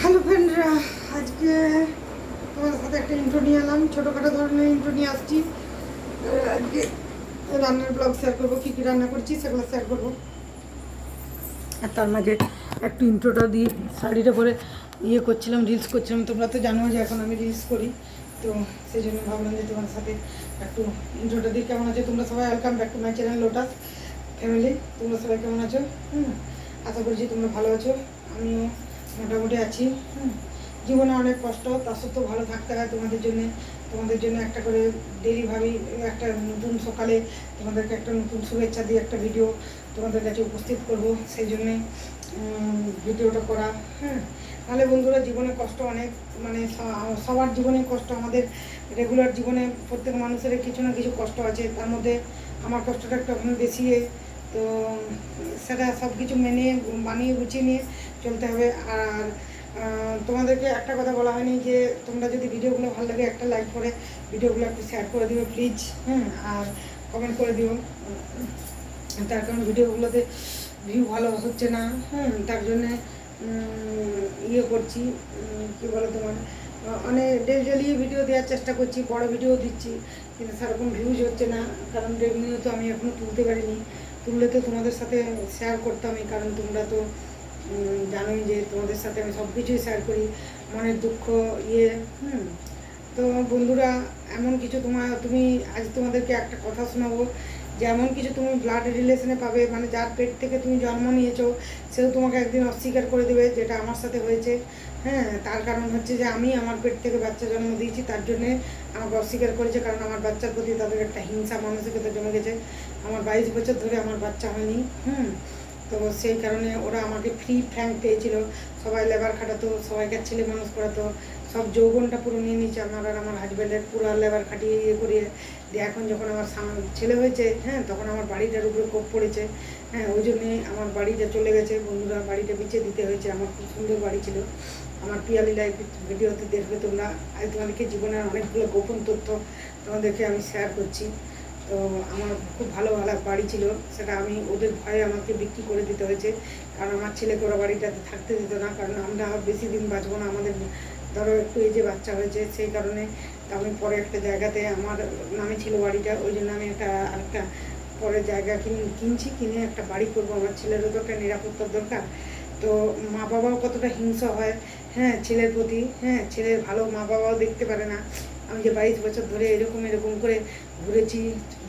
Hello ফ্রেন্ডরা আজকে তোমার সাথে একটা ইন্ট্রো নিয়ে এলাম। ছোটোখাটো ধরনের ইন্ট্রো নিয়ে আসছি। আজকে রান্নার ব্লগ শেয়ার করব, কী কী রান্না করছি সেগুলো শেয়ার করব। আর তার মাঝে একটু ইন্ট্রোটা দিয়ে শাড়িটা পরে ইয়ে করছিলাম রিলস করছিলাম। তোমরা তো জানো যে এখন আমি রিলস করি। তো সেই জন্য ভাবলাম যে তোমার সাথে একটু ইন্ট্রোটা দিয়ে কেমন আছে? তোমরা সবাই welcome back to my channel lotus family তোমরা সবাই কেমন আছো? হুম, আশা করছি তোমরা ভালো আছো। আমিও মোটামুটি আছি, হুম। জীবনে অনেক কষ্ট তা সত্ত্বেও ভালো থাকতে হয় তোমাদের জন্য। তোমাদের জন্য একটা করে ডেলিভারি একটা নতুন সকালে তোমাদেরকে একটা নতুন শুভেচ্ছা দিয়ে একটা ভিডিও তোমাদের কাছে উপস্থিত করব, সেই জন্যে ভিডিওটা করা হ্যাঁ তাহলে বন্ধুরা, জীবনে কষ্ট অনেক মানে সবার জীবনে কষ্ট, আমাদের রেগুলার জীবনে প্রত্যেক মানুষের কিছু না কিছু কষ্ট আছে। তার মধ্যে আমার কষ্টটা একটু এখন বেশি তো, সেটা সব কিছু মেনে, বানিয়ে গুছিয়ে নিয়ে চলতে হবে। আর তোমাদেরকে একটা কথা বলা হয়নি যে তোমরা যদি ভিডিওগুলো ভালো লাগে একটা লাইক করে ভিডিওগুলো একটু শেয়ার করে দিও প্লিজ হ্যাঁ আর কমেন্ট করে দিও। তার কারণ ভিডিওগুলোতে ভিউ ভালো হচ্ছে না হ্যাঁ তার জন্যে ইয়ে করছি কি বলো তোমার অনেক ডেলি ডেলি ভিডিও দেওয়ার চেষ্টা করছি, বড় ভিডিও দিচ্ছি, কিন্তু সেরকম ভিউজ হচ্ছে না, কারণ রেভিনিউ তো আমি এখনও তুলতে পারিনি। তুললে তো তোমাদের সাথে শেয়ার করতামই, কারণ তোমরা তো জানোই যে তোমাদের সাথে আমি সব কিছুই শেয়ার করি, মনের দুঃখ ইয়ে হুম। তো বন্ধুরা, এমন কিছু তোমার তুমি আজ তোমাদেরকে একটা কথা শোনাবো, যে এমন কিছু তুমি ব্লাড রিলেশনে পাবে মানে যার পেট থেকে তুমি জন্ম নিয়েছো, সেও তোমাকে একদিন অস্বীকার করে দেবে, যেটা আমার সাথে হয়েছে। হ্যাঁ তার কারণ হচ্ছে যে আমি আমার পেট থেকে বাচ্চা জন্ম দিয়েছি, তার জন্যে আমাকে অস্বীকার করেছে, কারণ আমার বাচ্চার প্রতি তাদের একটা হিংসা, মানসিকতা জমে গেছে। আমার বাইশ বছর ধরে আমার বাচ্চা হয়নি, হুম। তো সেই কারণে ওরা আমাকে ফ্রি ফ্র্যাঙ্ক পেয়েছিল। সবাই লেবার খাটাতো, সবাইকে ছেলে মানুষ করাতো। সব যৌবনটা পুরো নিয়ে নিয়েছে আমার আর আমার হাজব্যান্ডের পুরো লেবার খাটিয়ে ইয়ে করিয়ে দিয়ে এখন যখন আমার ছেলে হয়েছে হ্যাঁ তখন আমার বাড়িটার উপরে কোপ পড়েছে। হ্যাঁ ওই জন্যে আমার বাড়িটা চলে গেছে। বন্ধুরা, বাড়িটা বিচে দিতে হয়েছে। আমার খুব সুন্দর বাড়ি ছিল। আমার পিয়ালি লাইফ ভিডিওতে দেখবে তোমরা। আজ তোমাদেরকে জীবনের অনেকগুলো গোপন তথ্য তোমাদেরকে আমি শেয়ার করছি। তো আমার খুব ভালো ভালো বাড়ি ছিল, সেটা আমি ওদের ভয়ে আমাকে বিক্রি করে দিতে হয়েছে। কারণ আমার ছেলেকে ওরা বাড়িটাতে থাকতে দিত না, কারণ আমরা বেশি দিন বাঁচবো না, আমাদের ধরো একটু এই যে বাচ্চা হয়েছে, সেই কারণে আমি পরে একটা জায়গাতে আমার নামে ছিল বাড়িটা, ওই জন্য আমি একটা আরেকটা পরে জায়গা কিন, কিনছি, কিনে একটা বাড়ি করব। আমার ছেলেরও তো একটা নিরাপত্তার দরকার। তো মা বাবাও কতটা হিংসা হয় হ্যাঁ ছেলের প্রতি হ্যাঁ ছেলের ভালো মা বাবাও দেখতে পারে না। আমি যে বাইশ বছর ধরে এরকম এরকম করে ঘুরেছি,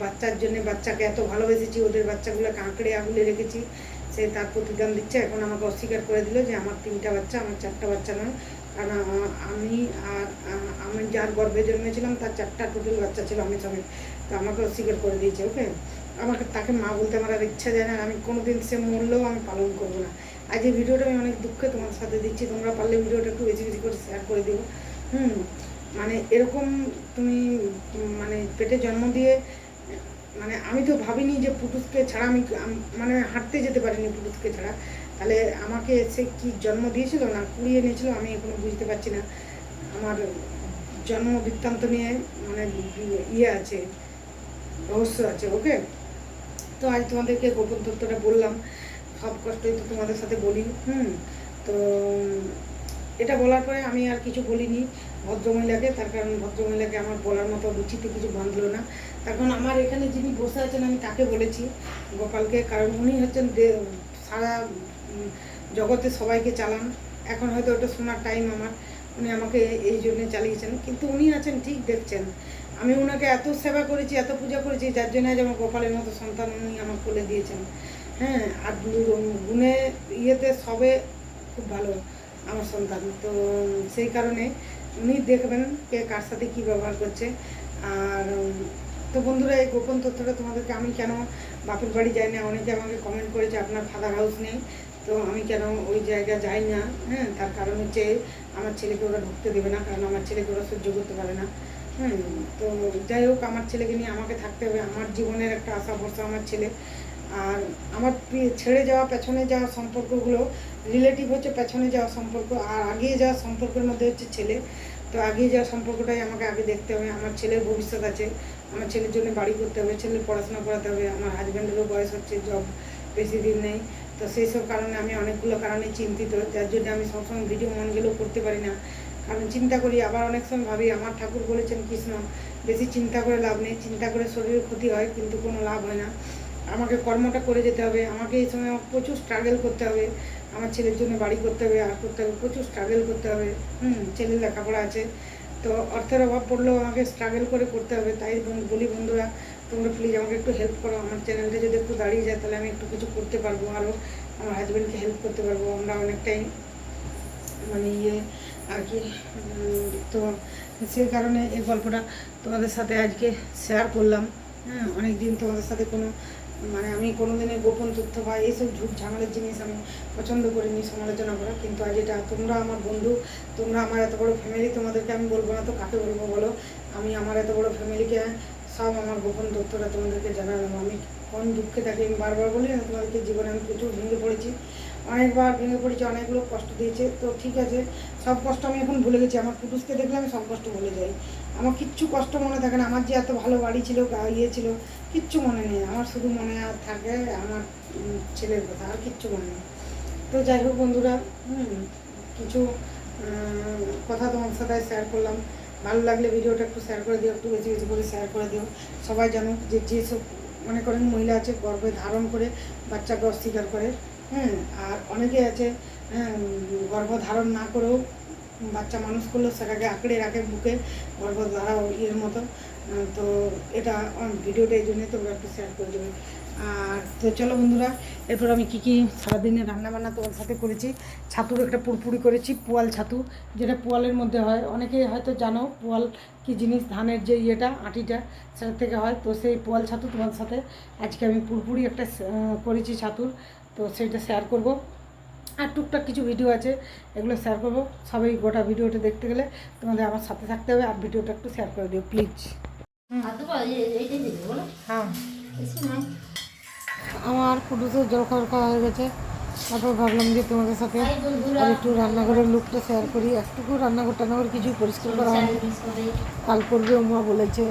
বাচ্চার জন্য বাচ্চাকে এত ভালোবেসেছি, ওদের বাচ্চাগুলোকে আঁকড়ে আগুলে রেখেছি। সে তার প্রতিদান দিচ্ছে, এখন আমাকে অস্বীকার করে দিল যে আমার তিনটা বাচ্চা, আমার চারটা বাচ্চা নয়। কারণ আমি আর আমি যার গর্ভে জন্মেছিলাম, তার চারটা টোটাল বাচ্চা ছিল আমি সমেত। তো আমাকে অস্বীকার করে দিয়েছে ওকে আমাকে, তাকে মা বলতে আমার আর ইচ্ছা যায় না আমি কোনোদিন সে মরলেও আমি পালন করব না। আজ এই ভিডিওটা আমি অনেক দুঃখে তোমার সাথে দিচ্ছি, তোমরা পারলে ভিডিওটা একটু বেশি বেশি করে শেয়ার করে দিও। হুম। মানে এরকম তুমি মানে পেটে জন্ম দিয়ে মানে আমি তো ভাবিনি যে পুটুসকে ছাড়া আমি মানে হাঁটতে যেতে পারিনি পুটুসকে ছাড়া। তাহলে আমাকে সে কি জন্ম দিয়েছিল না কুড়িয়ে নিয়েছিল আমি এখনও বুঝতে পারছি না। আমার জন্ম বৃত্তান্ত নিয়ে মানে ইয়ে আছে, রহস্য আছে, ওকে? তো আজ তোমাদেরকে গোপন তথ্যটা বললাম। সব কষ্টই তো তোমাদের সাথে বলি, হুম? তো এটা বলার পরে আমি আর কিছু বলিনি। ভদ্রমহিলাকে, তার কারণ ভদ্রমহিলাকে আমার বলার মতো রুচিতে কিছু বাঁধলো না। তার কারণ আমার এখানে যিনি বসে আছেন, আমি তাকে বলেছি গোপালকে, কারণ উনি হচ্ছেন সারা জগতে সবাইকে চালান। এখন হয়তো ওটা শোনার টাইম আমার। উনি আমাকে এই জন্যে চালিয়েছেন। কিন্তু উনি আছেন, ঠিক দেখছেন। আমি ওনাকে এত সেবা করেছি, এত পূজা করেছি, যার জন্য আজ আমার গোপালের মতো সন্তান উনি আমার কোলে দিয়েছেন। হ্যাঁ আর গুণে ইয়েতে সবে খুব ভালো আমার সন্তান। তো সেই কারণে উনি দেখবেন কে কার সাথে কী ব্যবহার করছে। আর তো বন্ধুরা, এই গোপন তথ্যটা তোমাদেরকে আমি কেন বাপের বাড়ি যাই না, অনেকে আমাকে কমেন্ট করেছে, আপনার ফাদার হাউস নেই, তো আমি কেন ওই জায়গা যাই না? হ্যাঁ তার কারণ হচ্ছে আমার ছেলেকে ওরা ঢুকতে দেবে না, কারণ আমার ছেলেকে ওরা সহ্য করতে পারে না। হ্যাঁ তো যাই হোক, আমার ছেলেকে নিয়ে আমাকে থাকতে হবে। আমার জীবনের একটা আশা ভরসা আমার ছেলে। আর আমার ছেড়ে যাওয়া, পেছনে যাওয়া সম্পর্কগুলো রিলেটিভ হচ্ছে পেছনে যাওয়া সম্পর্ক, আর আগিয়ে যাওয়া সম্পর্কের মধ্যে হচ্ছে ছেলে। তো আগিয়ে যাওয়া সম্পর্কটাই আমাকে আগে দেখতে হবে। আমার ছেলের ভবিষ্যৎ আছে। আমার ছেলের জন্য বাড়ি করতে হবে, ছেলের পড়াশোনা করাতে হবে। আমার হাজব্যান্ডেরও বয়স হচ্ছে জব বেশি দিন নেই। তো সেই সব কারণে আমি অনেকগুলো কারণে চিন্তিত, যার জন্য আমি সবসময় ভিডিও মন গেলেও করতে পারি না। কারণ চিন্তা করি, আবার অনেক সময় ভাবি, আমার ঠাকুর বলেছেন কৃষ্ণ। বেশি চিন্তা করে লাভ নেই। চিন্তা করে শরীরের ক্ষতি হয়, কিন্তু কোনো লাভ হয় না। আমাকে কর্মটা করে যেতে হবে, আমাকে এই সময় প্রচুর স্ট্রাগল করতে হবে, আমার ছেলের জন্য বাড়ি করতে হবে, আর করতে হবে, প্রচুর স্ট্রাগল করতে হবে, হুম, ছেলের লেখাপড়া আছে। তো অর্থের অভাব পড়লেও আমাকে স্ট্রাগল করে করতে হবে, তাই বলি বন্ধুরা, তোমরা প্লিজ আমাকে একটু হেল্প করো, আমার চ্যানেলটা যদি একটু দাঁড়িয়ে যায়, তাহলে আমি একটু কিছু করতে পারব আরও আমার হাজব্যান্ডকে হেল্প করতে পারব, আমরা অনেকটাই মানে ইয়ে আর কি তো সেই কারণে এই গল্পটা তোমাদের সাথে আজকে শেয়ার করলাম হ্যাঁ অনেক দিন তোমাদের সাথে কোনো মানে আমি কোনো দিনের গোপন তথ্য বা এইসব ঝুট ঝামেলার জিনিস আমি পছন্দ করিনি সমালোচনা করা। কিন্তু আজ এটা তোমরা আমার বন্ধু, তোমরা আমার এত বড় ফ্যামিলি তোমাদেরকে আমি বলব না তো কাকে বলব বলো? আমি আমার এত বড় ফ্যামিলিকে সব আমার গোপন তথ্যটা তোমাদেরকে জানালাম। আমি কোন দুঃখে থাকি আমি বারবার বলি না, তোমাদেরকে জীবনে আমি প্রচুর ভেঙে পড়েছি। অনেকবার ভেঙে পড়েছে, অনেকগুলো কষ্ট দিয়েছে। তো ঠিক আছে, সব কষ্ট আমি এখন ভুলে গেছি। আমার পুরুষকে দেখলে আমি সব কষ্ট ভুলে যাই। আমার কিচ্ছু কষ্ট মনে থাকে না। আমার যে এত ভালো বাড়ি ছিল ইয়ে ছিল, কিচ্ছু মনে নেই। আমার শুধু মনে আর থাকে আমার ছেলের কথা, আর কিচ্ছু মনে নেই। তো যাই হোক বন্ধুরা কিছু কথা তোমার সাথে শেয়ার করলাম। ভালো লাগলে ভিডিওটা একটু শেয়ার করে দিও, একটু বেশি বেশি করে শেয়ার করে দিও। সবাই জানুক যে যেসব, মনে করেন, মহিলা আছে, গর্ভে ধারণ করে বাচ্চাকে অস্বীকার করে। হ্যাঁ আর অনেকে আছে হ্যাঁ, গর্ভ ধারণ না করেও বাচ্চা মানুষ করলেও সেটাকে আঁকড়ে রাখে বুকে গর্ভ দ্বারা ইয়ের মতো। তো এটা ভিডিওটা এই জন্যই তোমরা একটু শেয়ার করে দেবে। আর তো চলো বন্ধুরা এরপর আমি কী কী সারাদিনে রান্নাবান্না তোমার সাথে করেছি। ছাতুর একটা পুরপুরি করেছি পোয়াল ছাতু যেটা পোয়ালের মধ্যে হয়। অনেকে হয়তো জানো পোয়াল কী জিনিস ধানের যে ইয়েটা আটিটা সেটা থেকে হয়। তো সেই পোয়াল ছাতু তোমার সাথে আজকে আমি পুরপুরি একটা করেছি ছাতুর। তো সেইটা শেয়ার করব। আর টুকটাক কিছু ভিডিও আছে এগুলো শেয়ার করব। সবাই গোটা ভিডিওটা দেখতে গেলে তোমাদের আমার সাথে থাকতে হবে আর ভিডিওটা একটু শেয়ার করে দিও প্লিজ হ্যাঁ। আমার কুটুসের জল খাওয়া হয়ে গেছে। তারপর ভাবলাম যে তোমাদের সাথে আর একটু রান্নাঘরের লুকটা শেয়ার করি। একটুকু রান্নাঘর টান্নাঘর কিছু পরিষ্কার করা হয়নি। কাল করবে মা বলেছে।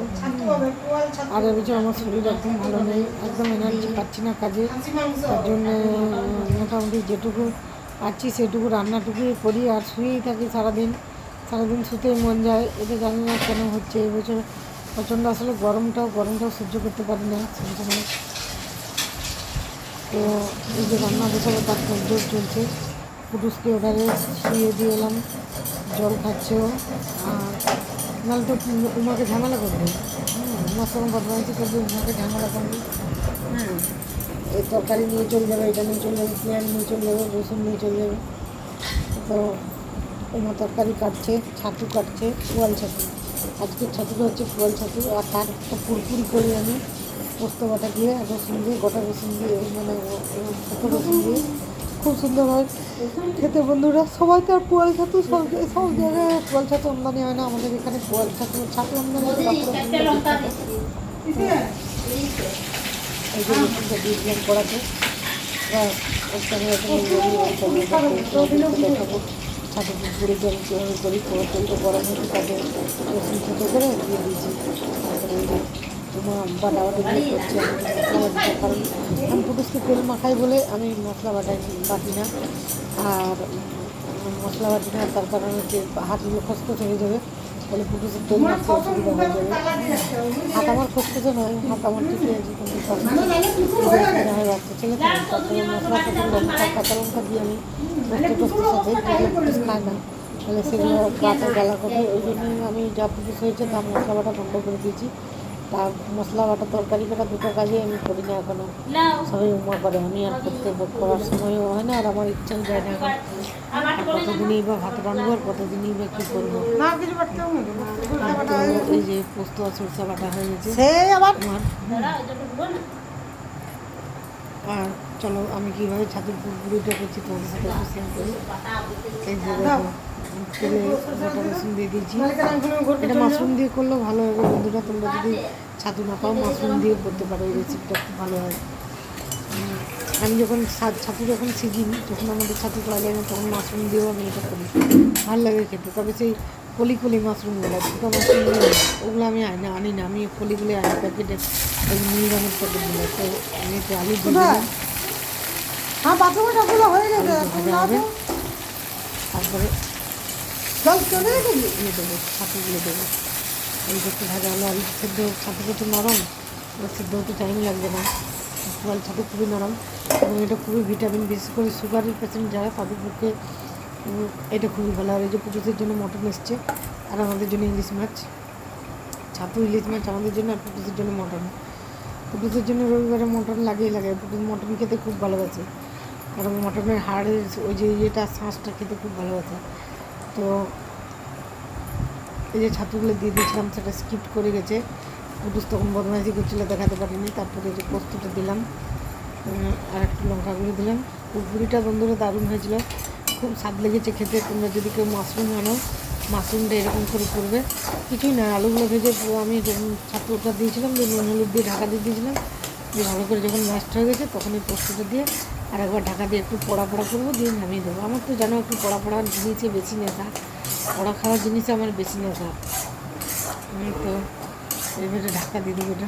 আর এবছর আমার শরীর একদম ভালো নেই, একদম এনার্জি পাচ্ছি না কাজে। তার জন্য মোটামুটি যেটুকু পাচ্ছি সেটুকু রান্নাটুকুই করি আর শুয়েই থাকি সারাদিন। সারাদিন শুতেই মন যায় এটা জানি না কেন হচ্ছে। এবছর প্রচণ্ড আসলে গরমটাও গরমটাও সহ্য করতে পারি না। সেই সময় তো এই যে রান্না বসাবো তার জোর চলছে। পুরুষকে ওধারে শুয়ে দিয়ে এলাম জল খাচ্ছেও আর নাহলে তো উমাকে ঝামেলা করবে। উমার সঙ্গে বদমাইশি করবে উমাকে ঝামেলা করবে। হ্যাঁ এই তরকারি নিয়ে চলে যাবে এটা নিয়ে চলে যাবে পেঁয়াজ নিয়ে চলে যাবে রসুন নিয়ে চলে যাবে। তো উমা তরকারি কাটছে ছাতু কাটছে পোয়াল ছাতু। আজকের ছাতুটা হচ্ছে পোয়াল ছাতু আর তার একটা পুরপুরি করি আমি। পোস্ত বাটা দিয়ে রসুন দিয়ে গোটা রসুন দিয়ে মানে রসুন দিয়ে। খুব সুন্দর হয়। খেতে বন্ধুরা সবাই তো আর পোয়াল ছাতু সব সব জায়গায় পোয়াল ছাতু আমদানি হয় না। আমাদের এখানে পোয়াল ছাতু ছাতু আমদানি হয় এই যে রসুনটা দিয়ে দিলাম কড়াতে দেখাবো। ছাতু পুকুরে জল কীভাবে করি হচ্ছে তাতে রসুন ছোটো করে দিয়ে দিয়েছি তারপরে বাটা বাটা করছি। কারণ আমি পুটুসকে তেল মাখাই বলে আমি মশলা বাটাই বাটি না। আর মশলা বাটি না, তার কারণে হচ্ছে হাতগুলো খসখস হয়ে যাবে। বলে পুটুসের তেল মাখতে অসুবিধা হয়ে যাবে। হাত আমার খসখসে নয়, হাত আমার আছে খসখসে হয়ে ছেলে তো তারপরে মশলা কাঁচা লঙ্কা কাঁচা লঙ্কা দিয়ে আমি পোস্ত টোস্তের সাথে যেগুলো না। তাহলে সেগুলো গাতে জ্বালা করবে। ওই জন্যই আমি যা পুটুস হয়েছে তা মশলা বাটা বন্ধ করে দিয়েছি। তা মশলা বাটা তরকারি কাটা দুটো কাজে আমি করি না এখনও। সবাই উমা করে আমি আর করতে করার সময়ও হয় না আর আমার ইচ্ছাও যায় না এখন। কতদিনই বা ভাত রান্নবো আর কতদিনই বা কী করব। এই যে পোস্ত আর সরষা বাটা হয়ে গেছে। আমার আর চলো আমি কীভাবে ছাতুর পুরপুরিটা করছি তোমাদের সাথে শেয়ার করি। এই যে দেখো তেলে গোটা রসুন দিয়ে দিয়েছি। এটা মাশরুম দিয়ে করলেও ভালো হবে বন্ধুরা তোমরা যদি ছাতু না পাও মাশরুম দিয়ে করতে পারো এই রেসিপিটা খুব ভালো হয়। আমি যখন ছাতু যখন সিজিনি তখন আমাদের ছাতু করা যায় না তখন মাশরুম দিয়েও আমি এটা করি। ভালো লাগে খেতে তবে সেই কলি কলি মাশরুমগুলো ছোটো মাশরুমগুলো ওগুলো আমি আনি না আনি না। আমি কলিগুলো আনি প্যাকেটে ওই নীল রঙের প্যাকেটগুলো তো আমি একটু আলু হ্যাঁ বাথরুমে সবগুলো হয়ে গেছে তারপরে ছাতুগুলো দেবো। এই একটু ভাজা হলো আলু সেদ্ধ ছাতু তো নরম সেদ্ধ হতে টাইম লাগবে না। ছাতু খুবই নরম, এবং এটা খুবই ভিটামিন বিশেষ করে সুগারের পেশেন্ট যারা, তাদের পক্ষে এটা খুবই ভালো। আর এই যে পুজোদের জন্য মটন এসছে, আর আমাদের জন্য ইলিশ মাছ, ছাতু ইলিশ মাছ আমাদের জন্য, আর পুটুসের জন্য মটন। পুটুসের জন্য রবিবারে মটন লাগেই লাগে পুটুস মটন খেতে খুব ভালোবাসে। কারণ মটনের হাড়ের ওই যে ইয়েটা শাঁসটা খেতে খুব ভালোবাসে। তো এই যে ছাতুগুলো দিয়ে দিয়েছিলাম, সেটা স্কিপ করে গেছে। পুটুস তখন বদমাইশি করছিল, দেখাতে পারিনি। তারপরে যে পোস্তটা দিলাম আর একটু লঙ্কা গুঁড়ো দিলাম পুরপুরিটা বন্ধুরা দারুণ হয়েছিল। খুব স্বাদ লেগেছে খেতে। তোমরা যদি কেউ মাশরুম আনো, মাশরুমটা এরকম করে করবে। কিছুই না, আলুগুলো ভেজে আমি ছাতুটা দিয়েছিলাম দিয়ে নুন, হলুদ দিয়ে ঢাকা দিয়ে দিয়েছিলাম। দিয়ে ভালো করে যখন ম্যাশড হয়ে গেছে, তখন এই পোস্তটা দিয়ে আর একবার ঢাকা দিয়ে একটু পোড়া পোড়া করব, দিয়ে নামিয়ে দেবো। আমার তো জানো একটু পোড়া পোড়া জিনিসে বেশি নেশা পোড়া খাওয়ার জিনিস আমার বেশি আমি তো এবারে ঢাকা দিয়ে দেবো এটা।